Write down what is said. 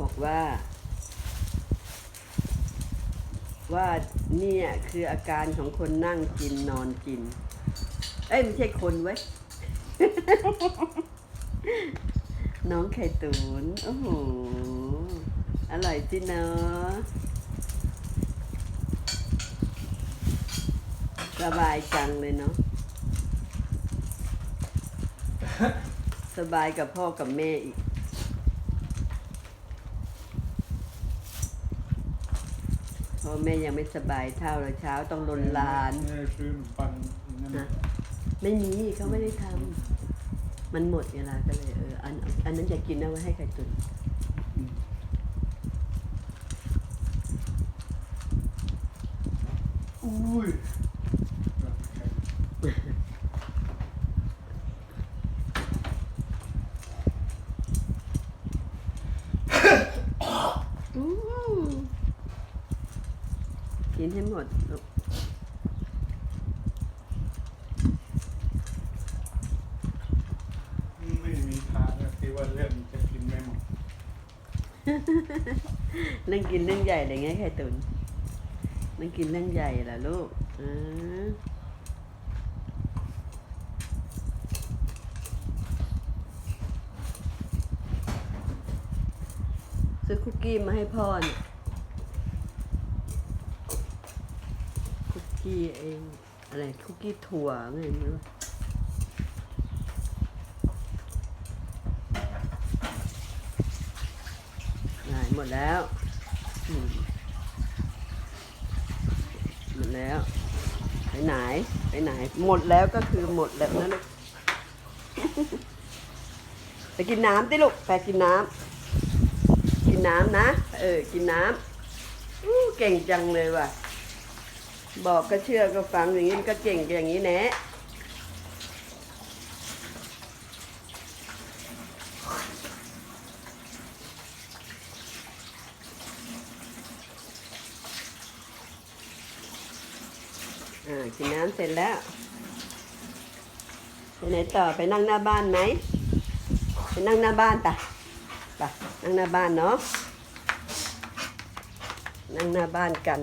บอกว่า ว่าเนี่ยคืออาการของคนนั่งกินนอนกิน เอ้ยไม่ใช่คนเว้ย น้องไข่ตูนโอ้โห อร่อยจิเนาะสบายจังเลยเนาะสบายกับพ่อกับแม่อีก พ่อแม่ยังไม่สบายเท่าเลยเช้าต้องลนลานแม่ซื้อขนมปังนั่นนะไม่มีเขาไม่ได้ทำมันหมดเวลาก็เลยเอออันอันนั้นจะกินเอาไว้ให้ไข่ตุนอืมอุ้ย อืม กินให้หมดลูกไม่มีทางนะที่ว่าเรื่องจะกินไม่หมดเรื่องกินเรื่องใหญ่เลยไงไข่ตุนเรื่องกินเรื่องใหญ่ล่ะลูกอ่าซื้อคุกกี้มาให้พ่อเนี่ย คุกกี้เองอะไรคุกกี้ถั่วไงไม่รู้ได้หมดแล้ว หมดแล้ว ไปไหน ไปไหน หมดแล้วก็คือหมดแล้วนะลูก ไปกินน้ำติลูก ไปกินน้ำ กินน้ำนะ เออ กินน้ำเก่งจังเลยว่ะ บอกก็เชื่อก็ฟังอย่างนี้มันก็เก่งอย่างนี้แนะอ่ากินน้ำเสร็จแล้วไปไหนต่อไปนั่งหน้าบ้านไหมไปนั่งหน้าบ้านปะไปนั่งหน้าบ้านเนาะนั่งหน้าบ้านกัน